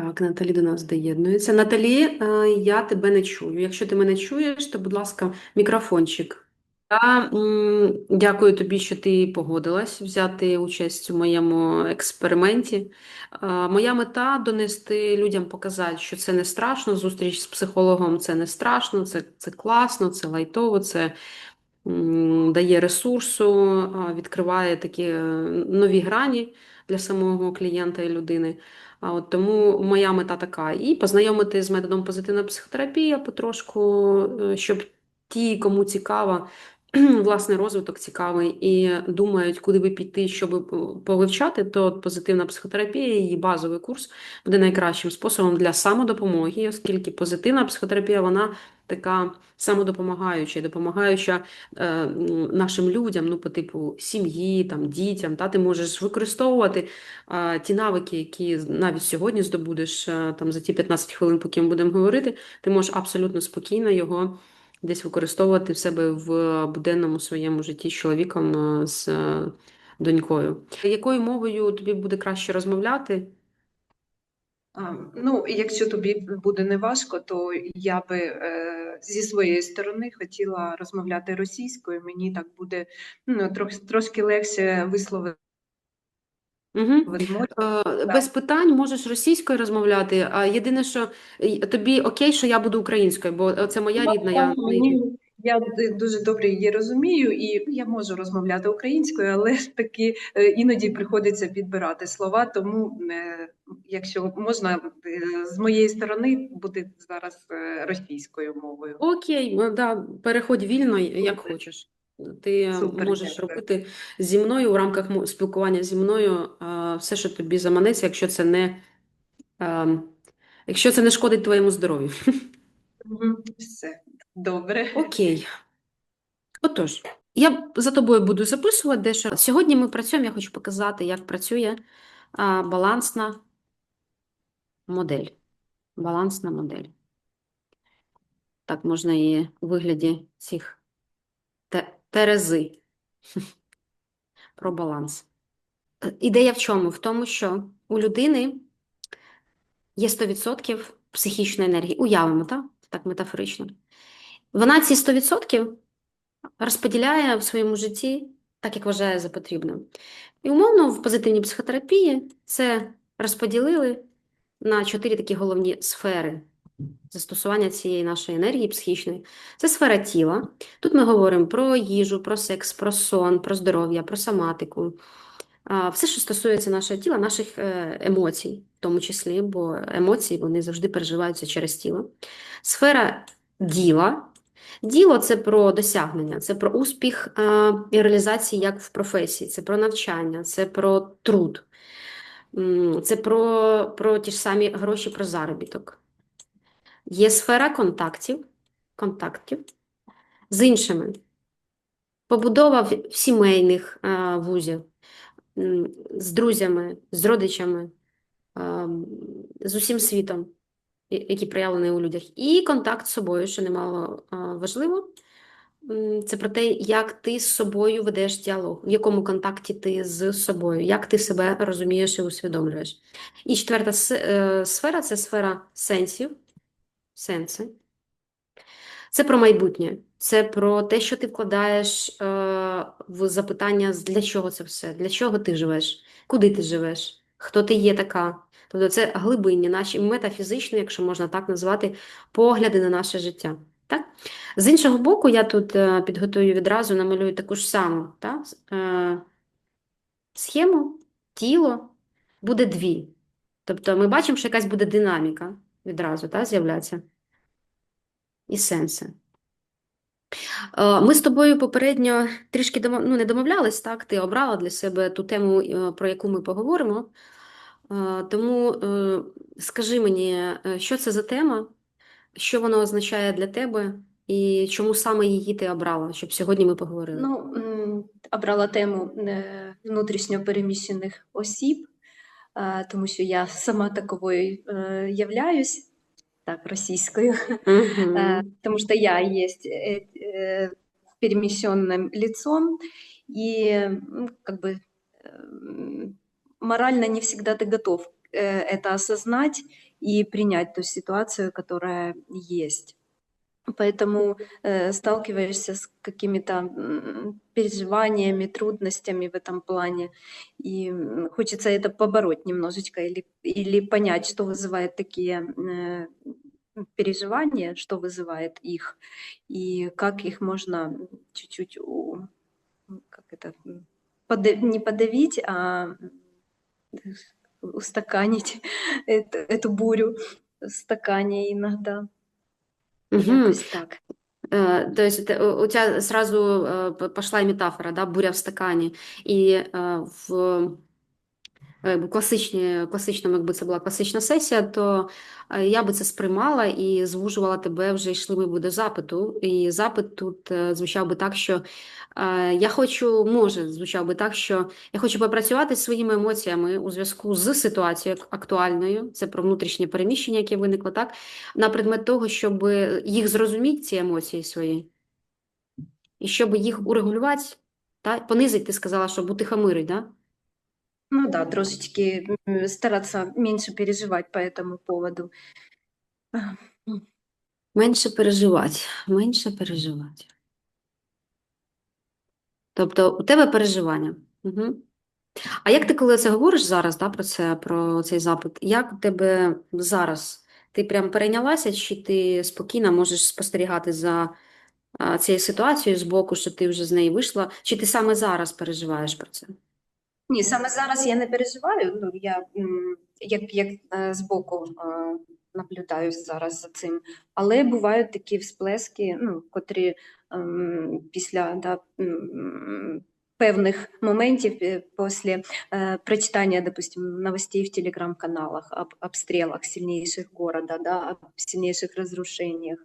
Так, Наталі до нас доєднується. Наталі, е, я тебе не чую. Якщо ти мене чуєш, то, будь ласка, мікрофончик. Я дякую тобі, що ти погодилась взяти участь у моєму експерименті. Е, Моя мета донести людям, показати, що це не страшно. Зустріч з психологом це не страшно, це, це класно, це лайтово, це дає ресурсу, відкриває такі е, нові грані для самого клієнта і людини. От тому моя мета така: і познайомити з методом позитивна психотерапія потрошку, е, щоб ті, кому цікаво, власний розвиток цікавий і думають, куди би піти, щоб повивчати, то позитивна психотерапія, її базовий курс буде найкращим способом для самодопомоги, оскільки позитивна психотерапія, вона така самодопомагаюча, допомагаюча е, нашим людям, ну, по типу сім'ї, там, дітям. Та, ти можеш використовувати е, ті навики, які навіть сьогодні здобудеш е, там, за ті 15 хвилин, поки ми будемо говорити, ти можеш абсолютно спокійно його десь використовувати в себе в буденному своєму житті з чоловіком, е, з е, донькою. Якою мовою тобі буде краще розмовляти? Ну, якщо тобі буде неважко, то я би е, зі своєї сторони хотіла розмовляти російською. Мені так буде ну, трошки легше висловити Угу. Е, Без питань можеш російською розмовляти, а єдине, що е, тобі окей, що я буду українською, бо це моя рідна. Я... Мені я дуже добре її розумію, і я можу розмовляти українською, але ж таки е, іноді приходиться підбирати слова. Тому, якщо можна, з моєї сторони буде зараз російською мовою. Окей, да, переходь вільно, як хочеш. Ти Супер, можеш дякую. робити зі мною у рамках спілкування зі мною все, що тобі заманеться, якщо це не, якщо це не шкодить твоєму здоров'ю. Все добре. Окей. Отож, я за тобою буду записувати дещо. Сьогодні ми працюємо, я хочу показати, як працює балансна модель. Балансна модель. Так, можна її у вигляді цих терези. Про баланс. Е, Ідея в чому? В тому, що у людини є 100% психічної енергії. Уявимо, так? Так метафорично. Вона ці 100% розподіляє в своєму житті так, як вважає за потрібне. І умовно в позитивній психотерапії це розподілили на чотири такі головні сфери застосування цієї нашої енергії психічної. Це сфера тіла. Тут ми говоримо про їжу, про секс, про сон, про здоров'я, про соматику. Все, що стосується нашого тіла, наших е, емоцій, в тому числі, бо емоції вони завжди переживаються через тіло. Сфера діла. Діло це про досягнення, це про успіх реалізації як в професії, це про навчання, це про труд, це про, про ті ж самі гроші, про заробіток. Є сфера контактів, контактів з іншими. Побудова сімейних е, вузів, з друзями, з родичами, е, з усім світом, я- який проявлений у людях. І контакт з собою, що немало е, важливо. Це про те, як ти з собою ведеш діалог, в якому контакті ти з собою, як ти себе розумієш і усвідомлюєш. І четверта сфера це сфера сенсів, сенси. Це про майбутнє, це про те, що ти вкладаєш е, в запитання, для чого це все, для чого ти живеш, куди ти живеш, хто ти є така. Тобто це глибинні, наші метафізичні, якщо можна так назвати, погляди на наше життя. Так? З іншого боку, я тут е, підготую відразу, намалюю таку ж саму та, е, схему, тіло буде дві. Тобто ми бачимо, що якась буде динаміка відразу та, з'являться. І сенси. Е, Ми з тобою попередньо трішки ну, не домовлялись, так? Ти обрала для себе ту тему, е, про яку ми поговоримо. Е, Тому скажи мені, що це за тема, що вона означає для тебе, і чому саме її ти обрала, щоб сьогодні ми поговорили? Ну, обрала тему внутрішньо переміщених осіб, тому що я сама таковою являюсь, так, Мгм. Э, потому что я есть э, э, перемещенным лицом, и ну, как бы м, морально не всегда ты готов э, это осознать и принять ту ситуацию, которая есть. Поэтому э, сталкиваешься с какими-то переживаниями, трудностями в этом плане, и хочется это побороть немножечко или, или понять, что вызывает такие э, переживания, что вызывает их, и как их можно чуть-чуть как это, м, пода- не подавить, а устаканить эту, эту бурю в стакане иногда. Мгм. Якось так. Э, То есть это, у у тебя сразу э, п- пошла метафора, да, буря в стакані. І е, в е, класичні, класичному, якби це була класична сесія, то е, я би це сприймала і звужувала тебе, вже йшли ми би до запиту. І запит тут е, звучав би так, що я хочу, може, звучав би так, що я хочу попрацювати зі своїми емоціями у зв'язку з ситуацією актуальною, це про внутрішнє переміщення, яке виникло, так, на предмет того, щоб їх зрозуміти, ці емоції свої, і щоб їх урегулювати, та, понизити, ти сказала, щоб утихомирити, да? Ну да, трошечки стараться меньше переживать по этому поводу. Менше переживати, менше переживати. Тобто у тебе переживання. Угу. А як ти, коли це говориш зараз, да, про це, про цей запит, як у тебе зараз? Ти прям перейнялася, чи ти спокійно можеш спостерігати за цією ситуацією з боку, що ти вже з неї вийшла, чи ти саме зараз переживаєш про це? Ні, саме зараз я не переживаю. Ну, я як, як е, збоку е, наблюдаю зараз за цим. Але бувають такі всплески, ну, котрі ем, після да, певних моментів е, після е, прочитання, допустим, новостей в телеграм-каналах об обстрелах сильнейших города, да, об сильнейших разрушениях.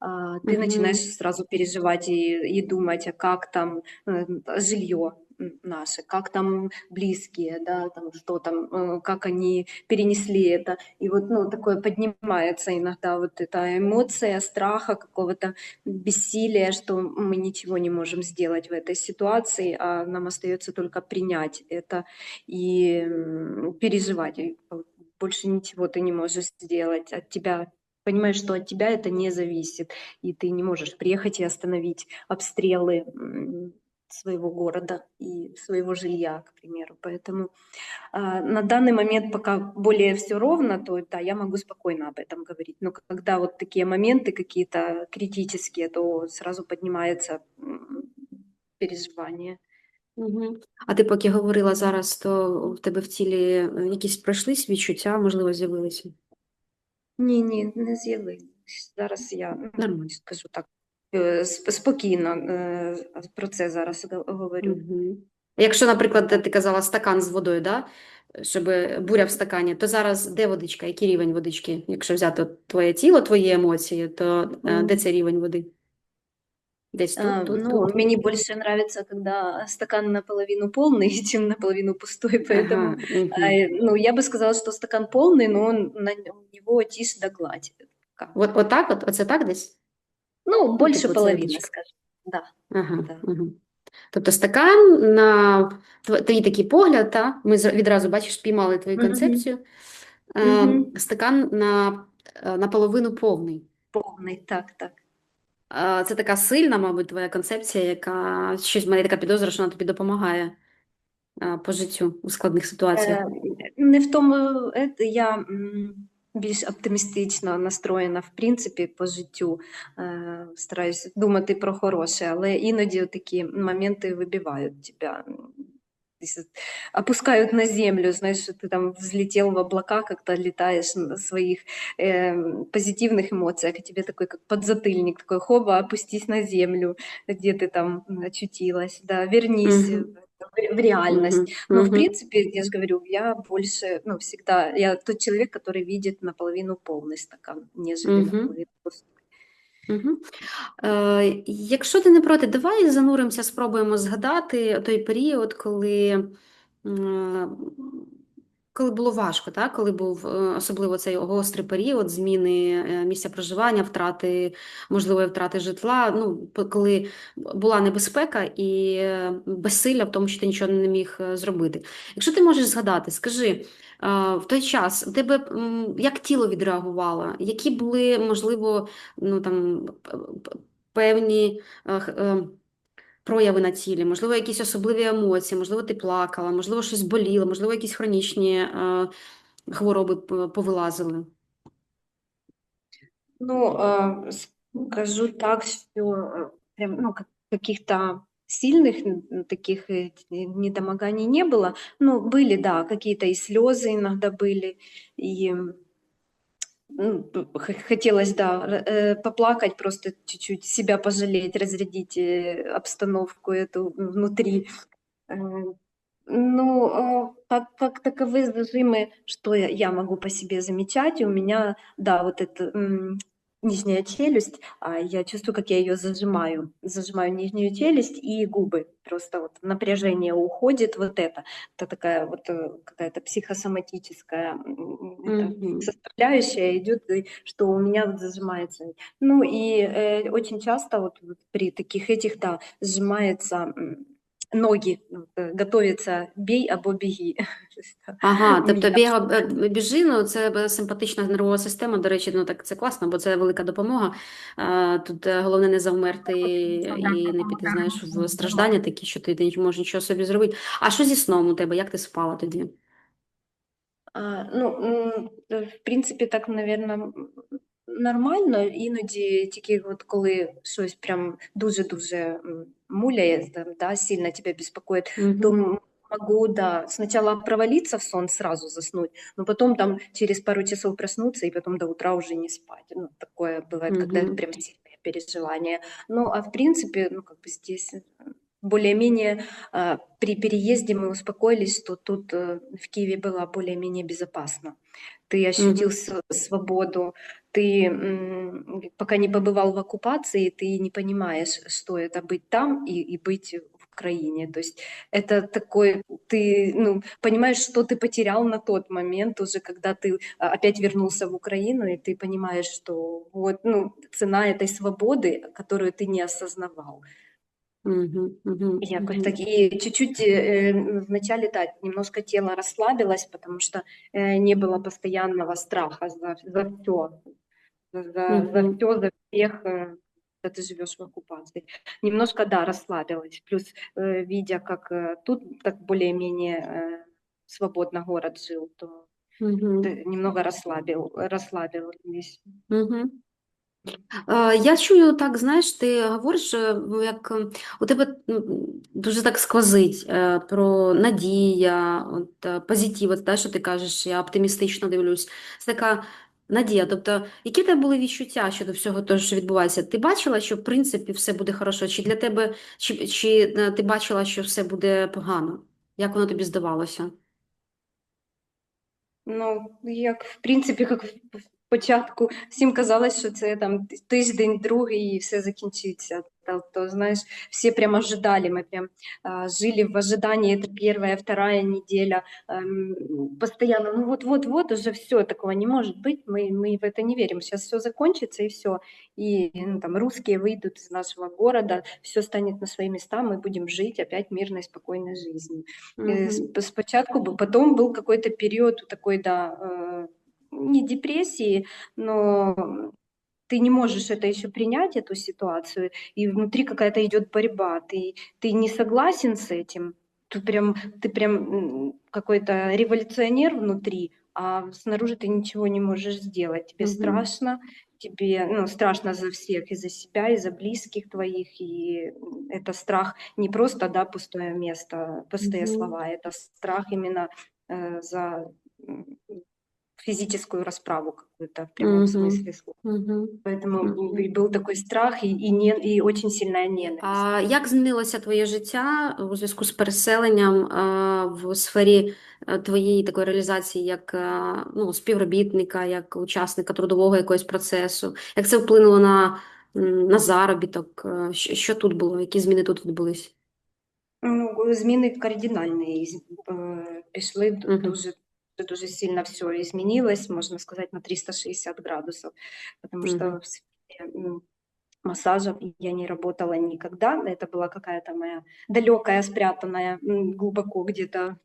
а, Ты Мгм. начинаешь сразу переживать и, и думать, а как там э, жилье м, наше, как там близкие, да, там что там, э, как они перенесли это. И вот, ну, такое поднимается иногда вот эта эмоция страха, какого-то бессилия, что мы ничего не можем сделать в этой ситуации, а нам остается только принять это и переживать. Больше ничего ты не можешь сделать. От тебя понимаешь, что от тебя это не зависит, и ты не можешь приехать и остановить обстрелы своего города и своего жилья, к примеру. Поэтому а, на данный момент пока более все ровно, то да, я могу спокойно об этом говорить. Но когда вот такие моменты какие-то критические, то сразу поднимается м, переживание. Угу. А ти поки говорила зараз, то в тебе в тілі е, якісь пройшлись відчуття, можливо, з'явилися? Ні, ні, не з'явилось. Зараз я ну, Нормально. скажу так е, сп- спокійно е, про це зараз г- говорю. Угу. Якщо, наприклад, ти казала стакан з водою, да? щоб буря в стакані, то зараз де водичка, який рівень водички? Якщо взяти от твоє тіло, твої емоції, то е, де Мгм. цей рівень води? Десь тут, А, тут, ну, тут? мне больше нравится, когда стакан наполовину полный, чем наполовину пустой, поэтому, Ага, мгм. а, э, ну, я бы сказала, что стакан полный, но он, на н- у него тишь да гладь. Как? От, отак от, оце так десь? Ну, больше типа половины, цепочка. скажем. Да. Ага, Да. ага. Тобто стакан на твій такий погляд, та? Ми відразу, бачиш, спіймали твою концепцію. Е, Мгм. Стакан на, е, наполовину повний. Полный, так, так. Е, Це така сильна, мабуть, твоя концепція, яка щось в мене така підозра, що вона тобі допомагає е, по життю у складних ситуаціях. Е, Не в тому, я більш оптимістично настроєна, в принципі, по життю. Е, Стараюсь думати про хороше, але іноді такі моменти вибивають тебе. м, десь Опускают на землю, знаешь, что ты там взлетел в облака, как-то летаешь на своих э, позитивных эмоциях, и тебе такой как подзатыльник, такой хоба, опустись на землю, где ты там очутилась, да, вернись Мгм. В, в Mm-hmm. Но, в принципе, я же говорю, я больше, ну, всегда, я тот человек, который видит наполовину полный стакан, нежели Мгм. наполовину пустой. Угу. Е, Якщо ти не проти, давай зануримося, спробуємо згадати той період, коли, коли було важко, так? Коли був е, особливо цей гострий період зміни е, місця проживання, втрати, можливої втрати житла, ну, коли була небезпека і е, безсилля в тому, що ти нічого не міг зробити. Якщо ти можеш згадати, скажи, в той час у тебе як тіло відреагувало? Які були, можливо, ну там певні прояви на тілі, можливо, якісь особливі емоції, можливо, ти плакала, можливо, щось боліло, можливо, якісь хронічні е, хвороби п- повилазили. Ну, а, скажу так, что э, прям, ну, как- каких-то сильных н- таких э, недомоганий не было. Ну, были, да, какие-то и слезы иногда были, и ну, п- х- хотелось, да, э, поплакать, просто чуть-чуть себя пожалеть, разрядить э, обстановку эту внутри. Э, Ну, э, как, как таковые зажимы, что я, я могу по себе замечать, у меня, да, вот эта м, нижняя челюсть, а я чувствую, как я ее зажимаю, зажимаю нижнюю челюсть и губы, просто вот напряжение уходит, вот это, это такая вот э, какая-то психосоматическая Мгм. составляющая идет, что у меня вот зажимается. Ну и э, очень часто вот, при таких этих, да, сжимается ноги, э, готовится бей або да, Ага, тобто біга е, біжи, ну це симпатична нервова система. До речі, ну так це класно, бо це велика допомога. Е, Тут е, головне не завмерти і не піти, знаєш, в страждання такі, що ти не можеш нічого собі зробити. А що зі сном у тебе? Як ти спала тоді? А, ну, е, в принципі, так, мабуть, нормально. Іноді тільки от коли щось прям дуже-дуже м, муляє, там, да, сильно тебе беспокоит, то Мгм. м- могу, да, сначала провалиться в сон, сразу заснуть, но потом там через пару часов проснуться и потом до утра уже не спать. Ну, такое бывает, когда Мгм. прям сильные переживания. Ну, а в принципе, ну, как бы здесь э, более-менее а, при переезде мы успокоились, что тут э, в Киеве было более-менее безопасно. Ты ощутил с- свободу, ты пока не побывал в оккупации, ты не понимаешь, что это быть там и, и быть в Украине. То есть это такой, ты ну, понимаешь, что ты потерял на тот момент уже, когда ты а, опять вернулся в Украину, и ты понимаешь, что вот ну, цена этой свободы, которую ты не осознавал. Мгм. Мгм. Якось Мгм. так. И чуть-чуть э, вначале, да, немножко тело расслабилось, потому что э, не было постоянного страха за, за все, за, за Мгм. все, за всех, э, когда ты живешь в оккупации. Немножко, да, расслабилась. Плюс, э, видя, как э, тут так более-менее э, свободно город жил, то ты немного расслабил, расслабилась. Мгм. Е, Я чую так, знаєш, ти говориш, як е, у тебе дуже так сквозить е, про надія, от, позитив, от, те, що ти кажеш, я оптимістично дивлюсь. Це така надія. Тобто, які тебе були відчуття щодо всього того, що відбувається? Ти бачила, що в принципі все буде хорошо? Чи для тебе, чи, чи е, ти бачила, що все буде погано? Як воно тобі здавалося? Ну, як, в принципі, як в в початку всім казалось, що це там т- тиждень, другий, і все закінчиться. Тобто, знаєш, всі прямо ожидали, ми прям а, жили в ожидании, это первая, вторая неделя, эм, постоянно, ну вот-вот-вот, уже все, такого не может быть, мы, мы в это не верим, сейчас все закончится и все, и ну, там русские выйдут из нашего города, все станет на свои места, мы будем жить опять мирной, спокойной жизнью. Э, Мгм. сп- Спочатку, бу- потом был какой-то период такой, да, э, не депрессии, но ты не можешь это еще принять, эту ситуацию, и внутри какая-то идет борьба, ты, ты не согласен с этим, ты прям, ты прям какой-то революционер внутри, а снаружи ты ничего не можешь сделать, тебе Мгм. страшно, тебе ну, страшно за всех, и за себя, и за близких твоих, и это страх не просто, да, пустое место, пустые Мгм. слова, это страх именно э, за физическую расправу какую-то в прямом Мгм. смысле слова. Мгм. Поэтому Мгм. и был такой страх и, и, не, и очень сильная ненависть. А як змінилося твоє життя у зв'язку з переселенням е, в сфері е, твоєї такої реалізації як е, ну, співробітника, як учасника трудового якогось процесу? Як це вплинуло на, м, на заробіток? Е, Що, що тут було? Які зміни тут відбулись? Ну, зміни кардинальні з- е, пішли д- Мгм. Дуже дуже сильно все изменилось, можно сказать, на 360 градусов, потому что в сфере м, массажа я не работала никогда. Это была какая-то моя далекая, спрятанная глубоко где-то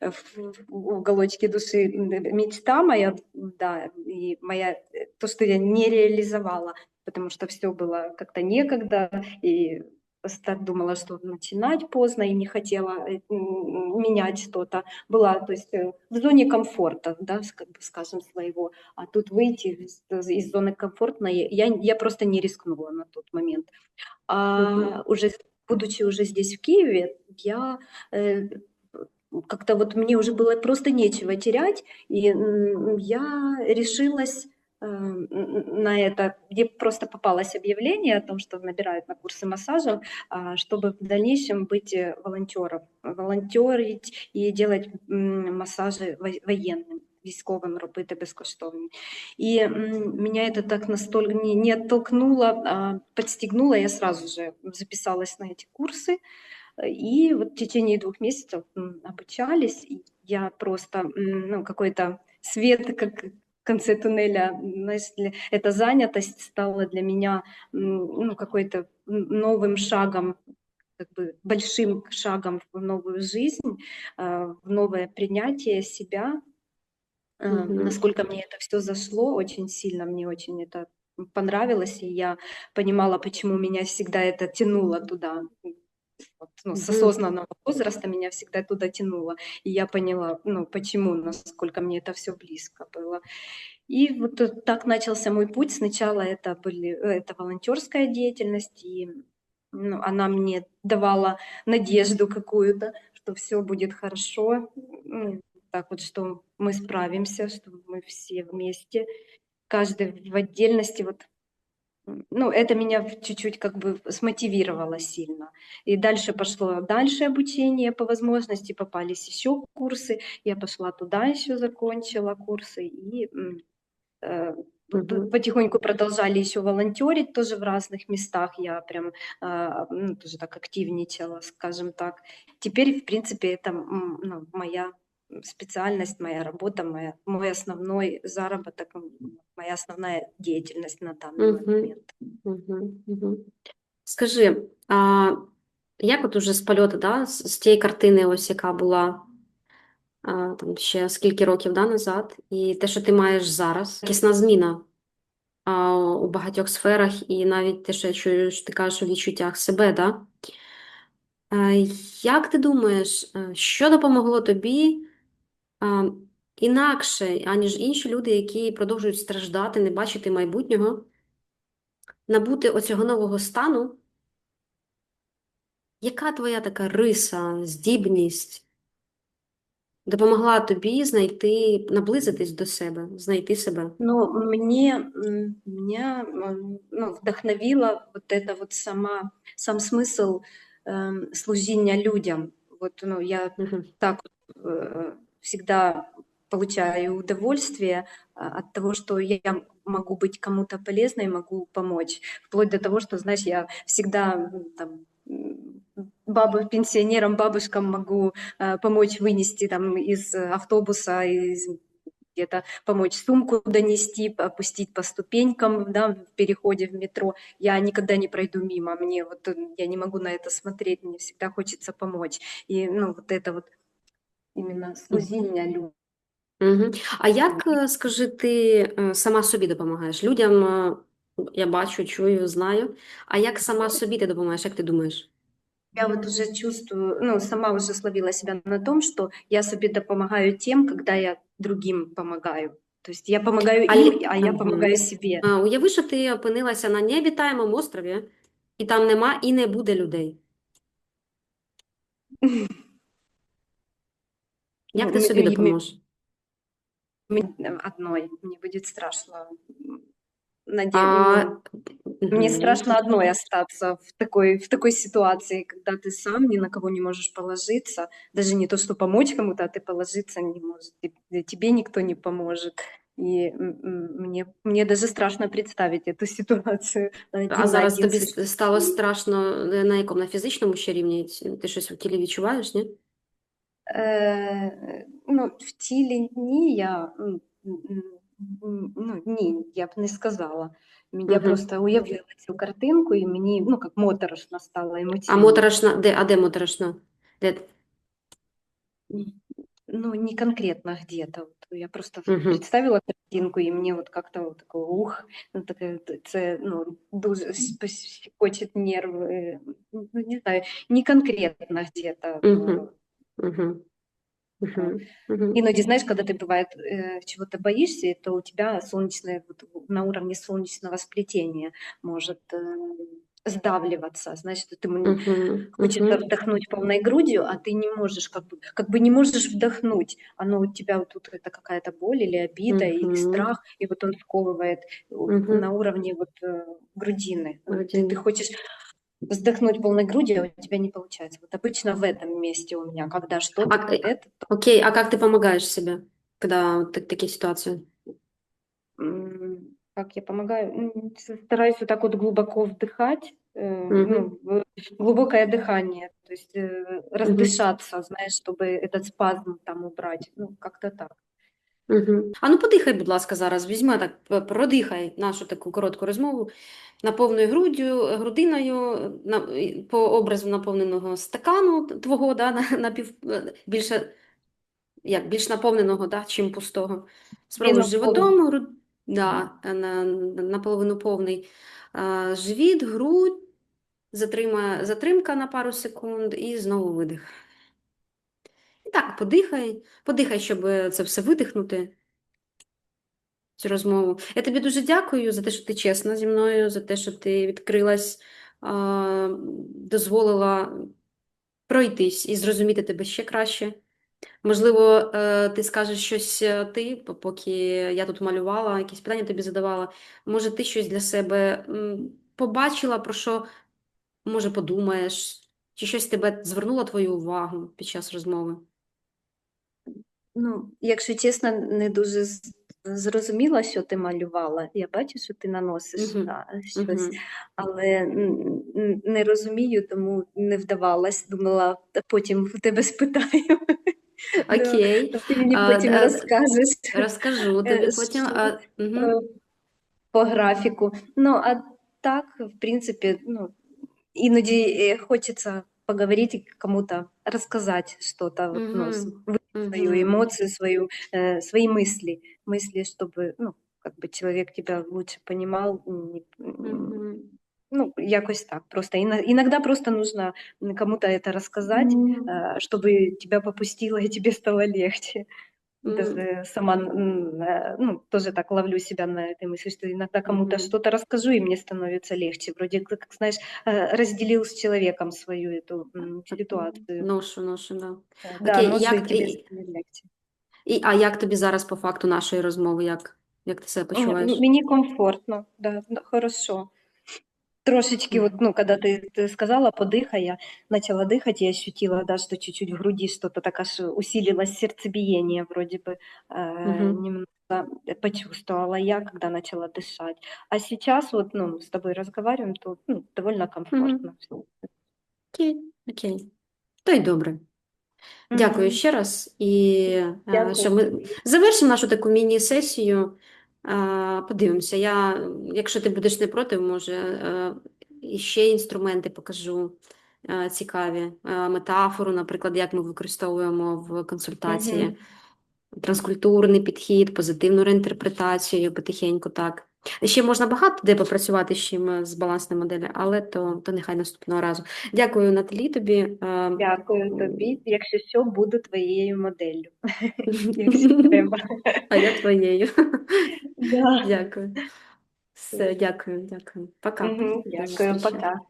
в уголочке души мечта моя, да, и моя, э, то, что я не реализовала, потому что все было как-то некогда, и просто думала, что начинать поздно, и не хотела э, менять что-то. Была, то есть, э, в зоне комфорта, да, с- как бы скажем, своего. А тут выйти из, из зоны комфортной, я, я просто не рискнула на тот момент. А уже будучи уже здесь в Киеве, я э, как-то вот мне уже было просто нечего терять, и я решилась на это, где просто попалось объявление о том, что набирают на курсы массажа, а, чтобы в дальнейшем быть э, волонтером, волонтерить і делать м, массажи во- военным, військовим робити безкоштовні. И м, меня это так настолько не, не оттолкнуло, а подстегнуло, я сразу же записалась на эти курсы, и вот в течение двух месяцев м, обучались, и я просто, м, ну, какой-то свет, как в конце туннеля, знаешь, эта занятость стала для меня ну, какой-то новым шагом, как бы большим шагом в новую жизнь, а, в новое принятие себя, Мгм. насколько мне это все зашло очень сильно, мне очень это понравилось, и я понимала, почему меня всегда это тянуло туда. Вот, ну, с осознанного возраста меня всегда туда тянуло. И я поняла, ну, почему, насколько мне это все близко было. И вот э, так начался мой путь. Сначала это были, э, это волонтерская деятельность, и ну, она мне давала надежду какую-то, что все будет хорошо, ну, так вот, что мы справимся, что мы все вместе, каждый в отдельности. Вот, ну, это меня чуть-чуть как бы смотивировало сильно. И дальше пошло дальше обучение по возможности, попались еще курсы, я пошла туда еще закончила курсы и э, Мгм. потихоньку продолжали еще волонтерить тоже в разных местах. Я прям а, ну, тоже так активничала, скажем так. Теперь, в принципе, это ну, моя специальность, моя работа, моя, мой основной заработок, моя основная деятельность на данный Мгм. момент. Мгм. Мгм. Скажи, а як от уже з польоту, да, з, тієї картини, ось яка була а, там ще скільки років да, назад, і те, що ти маєш зараз, якісна зміна а, у багатьох сферах, і навіть те, що я чую, що ти кажеш у відчуттях себе, да? Е, Як ти думаєш, е, що допомогло тобі інакше, аніж інші люди, які продовжують страждати, не бачити майбутнього, набути оцього нового стану? Яка твоя така риса, здібність допомогла тобі знайти, наблизитись до себе, знайти себе? Но мне, м, меня м, ну, вдохновила вот это вот сама, сам смысл эм, служения людям. Вот, ну, я Мгм. так вот, э, всегда получаю удовольствие а, от того, что я могу быть кому-то полезной, могу помочь. Вплоть до того, что, знаешь, я всегда там бабы, пенсионерам, бабушкам могу э, помочь вынести там из автобуса, из где-то помочь сумку донести, опустить по ступенькам, да, в переходе в метро. Я никогда не пройду мимо, мне вот я не могу на это смотреть, мне всегда хочется помочь. И ну вот это вот именно служение людям. Мгм. А як, е, скажи, ти е, сама собі допомагаєш? Людям е, я бачу, чую, знаю. А як сама собі ти допомагаєш? Як ти думаєш? Я вот уже чувствую, ну, сама уже словила себя на том, что я себе помогаю тем, когда я другим помогаю. То есть я помогаю А им, а я помогаю себе. А, Уяви, що ти опинилася на необітаємому острові, і там нема і не буде людей. Як Ну, ти м- собі м- допоможеш? Мне одной, мне будет страшно. м, наде- А, ну, Мне мгм. страшно одной остаться в такой, в такой ситуации, когда ты сам ни на кого не можешь положиться, даже не то, что помочь кому-то, а ты положиться не можешь, Те- тебе никто не поможет. И м, м, мне, мне даже страшно представить эту ситуацию. один А на зараз один тобі с- с- стало страшно е, на якому? На фізичному ще рівні? Ти щось в тілі відчуваєш, ні? Е, ну, в тілі ні, я ну, ні, я б не сказала. Я Мгм. просто уявила цю картинку, і мені ну, як моторошно стало А моторошно, де, а де моторошно? Де? Ну, не конкретно где-то. Вот я просто Мгм. представила картинку, і мені от как-то вот такое ух, ну, таке, це ну, дуже щ- нерви. Ну, не знаю, не конкретно где-то. Мгм. Угу. Угу. Угу. Иноді, знаешь, когда ты бывает э, чего-то боишься, то у тебя солнечное вот, на уровне солнечного сплетения может э, сдавливаться, значит, ты хочется вдохнуть полной грудью, а ты не можешь, как бы, как бы не можешь вдохнуть. Оно у тебя вот тут это какая-то боль или обида или страх, и вот он сковывает Мгм. на уровне вот э, грудины. Вот Ты, ты хочешь вздохнуть полной грудью, а у тебя не получается. Вот обычно в этом месте у меня, когда что-то А, э, это, Окей, а как ты помогаешь себе, когда вот так- такие ситуации? Как я помогаю? Стараюсь вот так вот глубоко вдыхать, Мгм. ну, глубокое дыхание, то есть э, раздышаться, знаешь, чтобы этот спазм там убрать, ну, как-то так. Угу. А ну подихай, будь ласка, зараз. Візьми так, продихай нашу таку коротку розмову наповною груддю, грудиною, на, по образу наповненого стакану твого, да, на, напів, більше, як, більш наповненого, да, чим пустого. Спробуй з животом, груд, да, на, на, наполовину повний. А, живіт, грудь, затрима, затримка на пару секунд і знову видих. І так, подихай, подихай, щоб це все видихнути цю розмову. Я тобі дуже дякую за те, що ти чесна зі мною, за те, що ти відкрилась, дозволила пройтись і зрозуміти тебе ще краще. Можливо, е, ти скажеш щось е, ти, поки я тут малювала, якісь питання тобі задавала. Може, ти щось для себе побачила, про що, може, подумаєш, чи щось тебе звернуло твою увагу під час розмови? Ну, якщо чесно, не дуже з- зрозуміла, що ти малювала. Я бачу, що ти наносиш Мгм. да, щось, Мгм. але н- н- не розумію, тому не вдавалась. Думала, «Та потім в тебе спитаю. Да, Окей, Ти мені А, потім а, розкажеш. розкажу тобі Е, потім. що, А, е, по графіку. Ну, а так, в принципі, ну, іноді е, хочеться поговорити кому-то, розказати що-то, вот, ну, с-. Свою эмоцию, свою, э, свои мысли, мысли, чтобы, ну, как бы человек тебя лучше понимал, не- ну, якось так. Просто иногда просто нужно кому-то это рассказать, э, чтобы тебя попустило и тебе стало легче. Мгм. Даже сама, м, э, ну, тоже так ловлю себя на этой мысли, что иногда кому-то Мгм. что-то расскажу, и мне становится легче. Вроде как, как, знаешь, э, разделил с человеком свою эту м, ситуацию. Ношу, ношу, да. Да, Окей, ношу, як- и тебе і- стане легче. І, а як тобі зараз по факту нашої розмови? Як, як ти себе М, почуваєш? Мені комфортно, да, да, хорошо. Трошечки, вот, ну, когда ты, ты сказала, подыхай, я начала дыхать и ощутила, да, что чуть-чуть в груди что-то так аж усилилось сердцебиение вроде бы, э, Мгм. немного почувствовала я, когда начала дышать. А сейчас вот, ну, с тобой разговариваем, то ну, довольно комфортно. всё. Окей, окей. То й добре. Дякую Мгм. ще раз. І е, Дякую що ми тобі. завершимо нашу таку міні-сесію. Подивимося. Я, якщо ти будеш не проти, може, е, ще інструменти покажу е, цікаві. Е, Метафору, наприклад, як ми використовуємо в консультації. угу. Транскультурний підхід, позитивну реінтерпретацію, потихеньку так. Ще можна багато де попрацювати з чим з балансною моделі, але то, то нехай наступного разу. Дякую, Наталі, тобі. Е, Дякую тобі. Якщо що, буду твоєю моделлю. А я твоєю. Дякую. Все, дякую, дякую. Пока. Дякую, пока.